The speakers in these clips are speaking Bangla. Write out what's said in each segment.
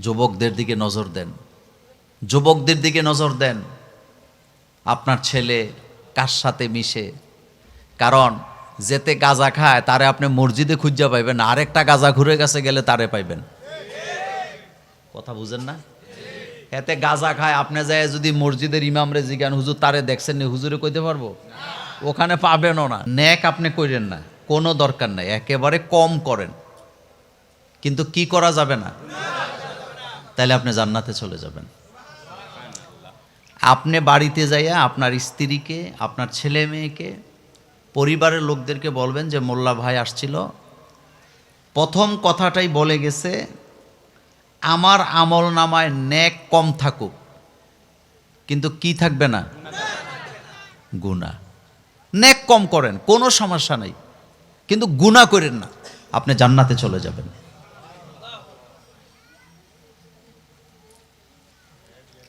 যুবকদের দিকে নজর দেন। যুবকদের দিকে নজর দেন। আপনার ছেলে কার সাথে মিশে? কারণ যেতে গাজা খায়, তারে আপনি মসজিদে খুঁজা পাইবেন, আরেকটা গাজা ঘুরে গেছে গেলে তারে পাইবেন। কথা বুঝেন না? এতে গাজা খায়, আপনি যায় যদি মসজিদের ইমামরে জিজ্ঞান, হুজুর, তারে দেখছেন নি? হুজুরে কইতে পারব? ওখানে পাবেনও না। ন্যাক আপনি কইরেন না, কোনো দরকার নাই, একেবারে কম করেন। কিন্তু কি করা যাবে না? তাহলে আপনি জান্নাতে চলে যাবেন। আপনি বাড়িতে যাইয়া আপনার স্ত্রীকে, আপনার ছেলে মেয়েকে, পরিবারের লোকদেরকে বলবেন যে, মোল্লা ভাই আসছিল। প্রথম কথাটাই বলে গেছে, আমার আমল নামায় ন্যাক কম থাকুক, কিন্তু কি থাকবে না? গুণা ন্যাক কম করেন, কোনো সমস্যা নেই, কিন্তু গুণা করেন না, আপনি জান্নাতে চলে যাবেন।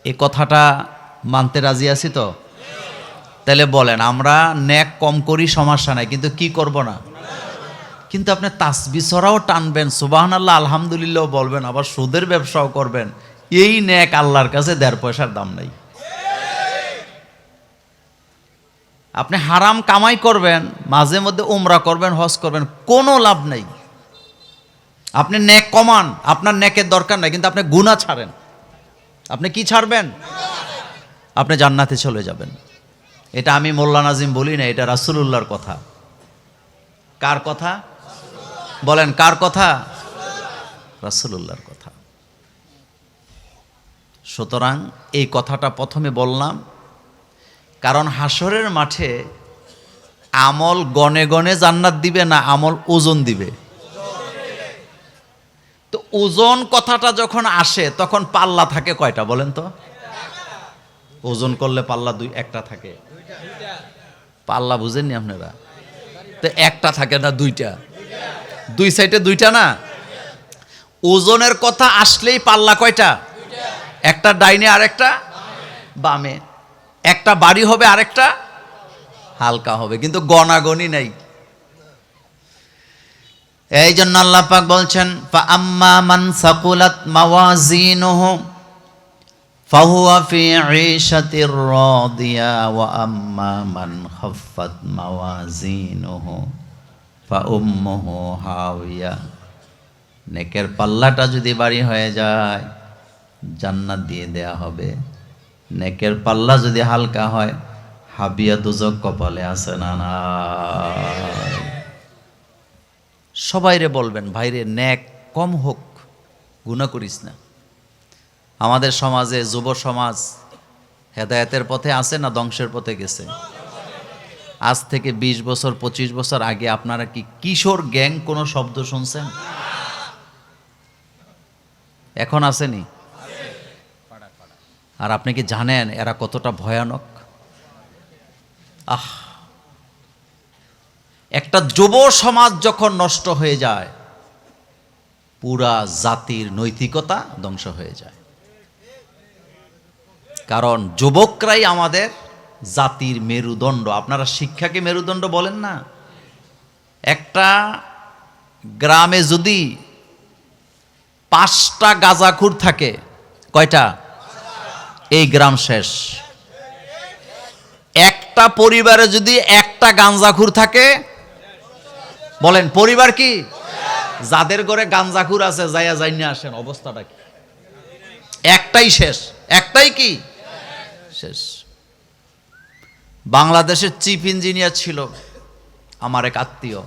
এই কথাটা মানতে রাজি আছি তো? তাহলে বলেন, আমরা ন্যাক কম করি, সমস্যা নাই, কিন্তু কি করব না? কিন্তু আপনি তাসবি ছড়াও টানবেন সুবাহান আল্লাহ আলহামদুলিল্লাহ বলবেন, আবার সুদের ব্যবসাও করবেন, এই ন্যাক আল্লাহর কাছে দেড় পয়সার দাম নেই। আপনি হারাম কামাই করবেন, মাঝে মধ্যে উমরা করবেন, হজ করবেন, কোনো লাভ নেই। আপনি ন্যাক কমান, আপনার ন্যাকের দরকার নাই, কিন্তু আপনি গুণা ছাড়েন। আপনি কি ছাড়বেন? আপনি জান্নাতে চলে যাবেন। এটা আমি মোল্লা নাজিম বলি না, এটা রাসুলুল্লাহর কথা। কার কথা? বলেন, কার কথা? রাসুলুল্লাহর কথা। সুতরাং এই কথাটা প্রথমে বললাম, কারণ হাসরের মাঠে আমল গনে গনে জান্নাত দিবে না আমল ওজন দিবে? তো ওজন কথাটা যখন আসে, তখন পাল্লা থাকে কয়টা বলেন তো? ওজন করলে পাল্লা দুই, একটা থাকে। পাল্লা বুঝেননি আপনারা? তো একটা থাকে না দুইটা? দুই সাইডে দুইটা না? ওজনের কথা আসলেই পাল্লা কয়টা? একটা ডাইনে আরেকটা বামে। একটা বাড়ি হবে আরেকটা, হালকা হবে। কিন্তু গনাগনি নাই। এই জন্য আল্লাহ পাক বলছেন, ফা আম্মা মান সাকুলাত মাওয়াজিনুহু, ফাহুয়া ফি ঈশাতির রাদিয়া, ওয়া আম্মা মান খাফফাত মাওয়াজিনুহু, ফা উম্মুহু হাওিয়া। নেকের পাল্লাটা যদি বাড়ি হয়ে যায়, জান্নাত দিয়ে দেয়া হবে। নেকের পাল্লা যদি হালকা হয়, হাবিয়া দুজক কপালে আছে না নাই? সবাইরে বলবেন, ভাইরে, ন্যাক কম হোক গুণা করিস না। আমাদের সমাজে যুব সমাজ হেদায়েতের পথে আছে না ধ্বংসের পথে গেছে? আজ থেকে ২০ বছর ২৫ বছর আগে আপনারা কি কিশোর গ্যাং কোনো শব্দ শুনছেন? এখন আসেনি? আর আপনি কি জানেন এরা কতটা ভয়ানক? আহ! একটা যুব সমাজ যখন নষ্ট হয়ে যায়, পুরা জাতির নৈতিকতা ধ্বংস হয়ে যায়। কারণ যুবকরাই আমাদের জাতির মেরুদণ্ড। আপনারা শিক্ষাকে মেরুদণ্ড বলেন না। একটা গ্রামে যদি পাঁচটা গাজাখুর থাকে, কয়টা? এই গ্রাম শেষ। একটা পরিবারে যদি একটা গাঞ্জাখুর থাকে বলেন, পরিবার কি? যাদের ঘরে গাঞ্জাখুর আছে, যাইয়া যাইনি আসেন, অবস্থাটা কি? একটাই শেষ। একটাই কি? শেষ। বাংলাদেশের চিফ ইঞ্জিনিয়ার ছিল আমার এক আত্মীয়।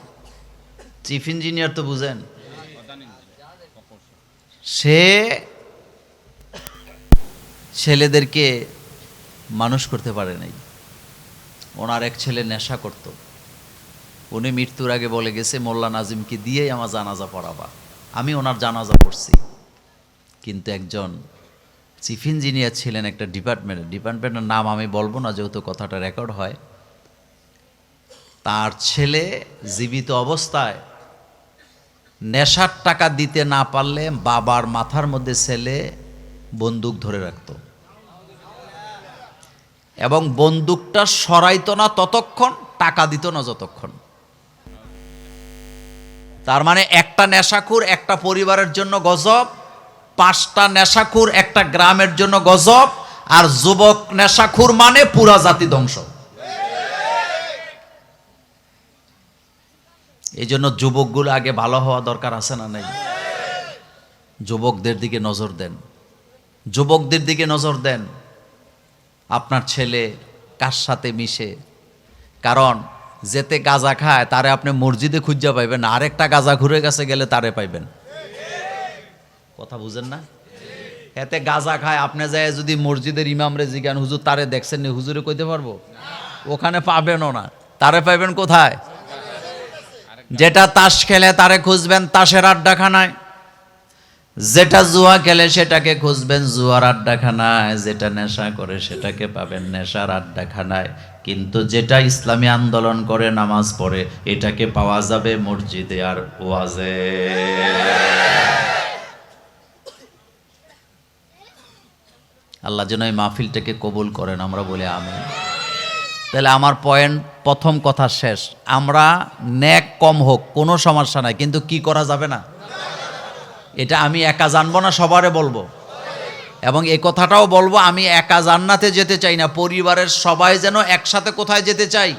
চিফ ইঞ্জিনিয়ার তো বুঝেন। সে ছেলেদেরকে মানুষ করতে পারে নাই। ওনার এক ছেলে নেশা করত। উনি মৃত্যুর আগে বলে গেছে, মোল্লা নাজিমকে দিয়েই আমার জানাজা পড়াবা। আমি ওনার জানাজা পড়ছি। কিন্তু একজন চিফ ইঞ্জিনিয়ার ছিলেন একটা ডিপার্টমেন্টের ডিপার্টমেন্টের নাম আমি বলব না, যেহেতু কথাটা রেকর্ড হয়। তার ছেলে জীবিত অবস্থায় নেশার টাকা দিতে না পারলে বাবার মাথার মধ্যে ছেলে বন্দুক ধরে রাখত। এবং বন্দুকটা সরাইতো না ততক্ষণ, টাকা দিত না যতক্ষণ। তার মানে একটা নেশাখুর, একটা পরিবারের জন্য গজব, পাঁচটা নেশাখুর, একটা গ্রামের জন্য গজব, আর যুবক নেশাখুর মানে পুরা জাতি ধ্বংস। এই জন্য যুবকগুলো আগে ভালো হওয়া দরকার আছে না নাই? যুবকদের দিকে নজর দেন। যুবকদের দিকে নজর দেন। আপনার ছেলে কার সাথে মিশে? কারণ যেতে গাঁজা খায়, তারে আপনি মসজিদে খুঁজা পাইবেন আরেকটা গাঁজা ঘুরে গেছে গেলে তারে পাইবেন। কথা বুঝেন না? এতে গাজা খায়, আপনি যায় যদি মসজিদের ইমামরে জিজ্ঞান, হুজুর, তারে দেখছেন নি? হুজুরে কইতে পারব? ওখানে পাবেনও না। তারে পাইবেন কোথায়? যেটা তাস খেলে তারে খুঁজবেন তাসের আড্ডাখানায়। যেটা জুয়া খেলে সেটাকে খুঁজবেন জুয়ার আড্ডাখানায়। যেটা নেশা করে সেটাকে পাবেন নেশার আড্ডাখানায়। কিন্তু যেটা ইসলামী আন্দোলন করে নামাজ পড়ে, এটাকে পাওয়া যাবে মসজিদে আর ওয়াজে। আল্লাহ যেন এই মাহফিলটাকে কবুল করেন, আমরা বলে আমি তাহলে আমার পয়েন্ট, প্রথম কথা শেষ। আমরা ন্যাক কম হোক, কোনো সমস্যা নাই, কিন্তু কি করা যাবে না? এটা আমি একা জানব না, সবারে বলব। এবং এই কথাটাও বলব, আমি একা জান্নাতে যেতে চাই না, পরিবারের সবাই যেন একসাথে কোথায় যেতে চাই।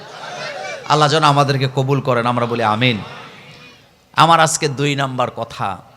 আল্লাহ যেন আমাদেরকে কবুল করেন, আমরা বলি আমিন। আমার আজকে দুই নাম্বার কথা।